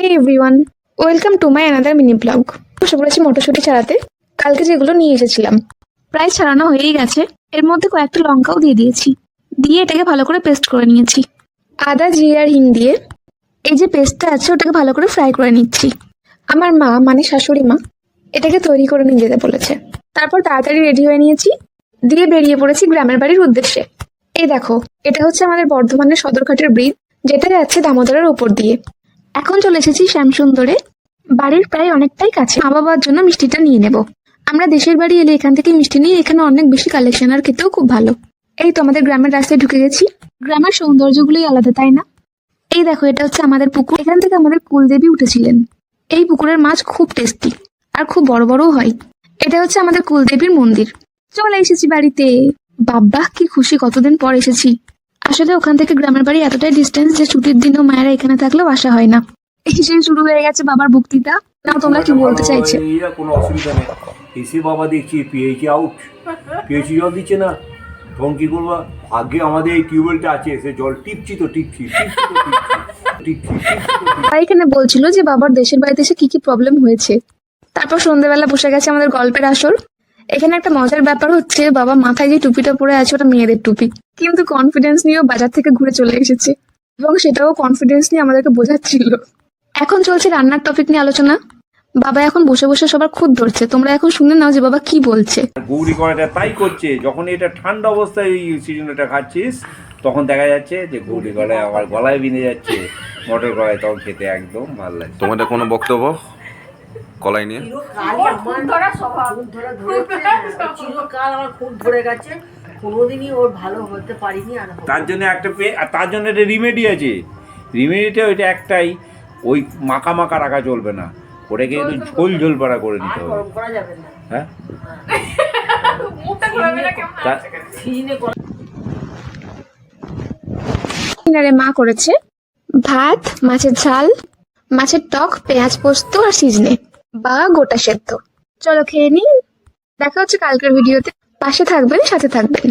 Hey everyone welcome to my another mini blog বসে পড়েছি মটরশুঁটি ছাড়াতে। কালকে যেগুলো নিয়ে এসেছিলাম। প্রায় ছাড়ানো হয়েই গেছে। এর মধ্যে কয়েকটা লঙ্কাও দিয়ে দিয়েছি। দিয়ে এটাকে ভালো করে পেস্ট করে নিয়েছি। আদা, জিরে আর হিং দিয়ে এই যে পেস্টটা আছে, ওটাকে ভালো করে ফ্রাই করে নিচ্ছি। আমার মা মানে শাশুড়ি মা, এটাকে তৈরি করে নিয়ে যেতে বলেছে। তারপর তাড়াতাড়ি রেডি হয়ে নিয়েছি। দিয়ে বেরিয়ে পড়েছি গ্রামের বাড়ির উদ্দেশ্যে। এই দেখো, এটা হচ্ছে আমাদের বর্ধমানের সদরঘাটের ব্রিজ যেটা যাচ্ছে দামোদরের উপর দিয়ে। এখন চলে এসেছি শ্যামসুন্দরে। বাড়ির প্রায় অনেকটাই কাছে। মা বাবার জন্য মিষ্টিটা নিয়ে নেব। আমরা দেশের বাড়ি এলে এখান থেকে মিষ্টি নিয়ে এখানে অনেক বেশি কালেকশন আর খেতেও খুব ভালো। এই তো আমাদের গ্রামের রাস্তায় ঢুকে গেছি। গ্রামের সৌন্দর্যগুলোই আলাদা, তাই না? এই দেখো, এটা হচ্ছে আমাদের পুকুর। এখান থেকে আমাদের কুলদেবী উঠেছিলেন। এই পুকুরের মাছ খুব টেস্টি আর খুব বড় বড়ও হয়। এটা হচ্ছে আমাদের কুলদেবীর মন্দির। চলে এসেছি বাড়িতে। বাব্বা কি খুশি কতদিন পর এসেছি। আসলে ওখান থেকে গ্রামের বাড়ি এতটাই ডিস্টেন্স যে ছুটির দিনও মায়েরা এখানে থাকলেও আসা হয় না। এসে শুরু হয়ে গেছে বাবার বক্তৃতা না তোমরা কি বলতে চাইছো? কোনো অসুবিধা নেই। এসে বাবা দেখছি পিএইচি আউট পিএইচি জল দিচ্ছে না। তখন কি করব? আগে আমাদের এই টিউবওয়েলটা আছে সে জল টিপছি তো টিপছি এখানে বলছিল যে বাবার দেশের বাড়িতে এসে কি কি প্রবলেম হয়েছে। তারপর সন্ধ্যেবেলা বসে গেছে আমাদের গল্পের আসর। এখানে একটা মজার ব্যাপার হচ্ছে বাবা মাথায় যে টুপিটা পরে আছে ওটা মেয়েদের টুপি। কিন্তু কনফিডেন্স নিয়েও বাজার থেকে ঘুরে চলে এসেছে এবং সেটাও কনফিডেন্স নিয়ে আমাদেরকে বোঝাচ্ছিল। এখন চলছে রান্নার টপিক নিয়ে আলোচনা। বাবা এখন বসে বসে সবার খুদ ধরছে। তোমরা এখন শুনে নাও যে বাবা কি বলছে। গৌরী কড়াটা তাই করছে যখন এটা ঠান্ডা অবস্থায় এই সিজনটা খাচ্ছিস তখন দেখা যাচ্ছে যে গৌরী কড়াই আমার গলায় বিঁধে যাচ্ছে মটর কড়াই তখন খেতে একদম ভালো লাগছে তোমাদের কোনো বক্তব্য? কলাই নিয়ে। চিরকাল আমার খুব ধরে গেছে। কোনোদিনই ওর ভালো হতে পারিনি আর তার জন্য একটা পে আর তার জন্য একটা রিমেডি আছে। রিমেডিটা ওইটা একটাই ওই মাখা মাখা রাখা চলবে না। ওটাকে একটু ঝোল ঝোল পাড়া করে নিতে হবে। গরম করা যাবে না। হ্যাঁ? মা করেছে। ভাত মাছের ঝাল মাছের টক পেঁয়াজ পোস্ত আর সিজনে। বা গোটা সেদ্ধ। চলো খেয়ে নিন দেখা হচ্ছে কালকের ভিডিওতে পাশে থাকবেন সাথে থাকবেন।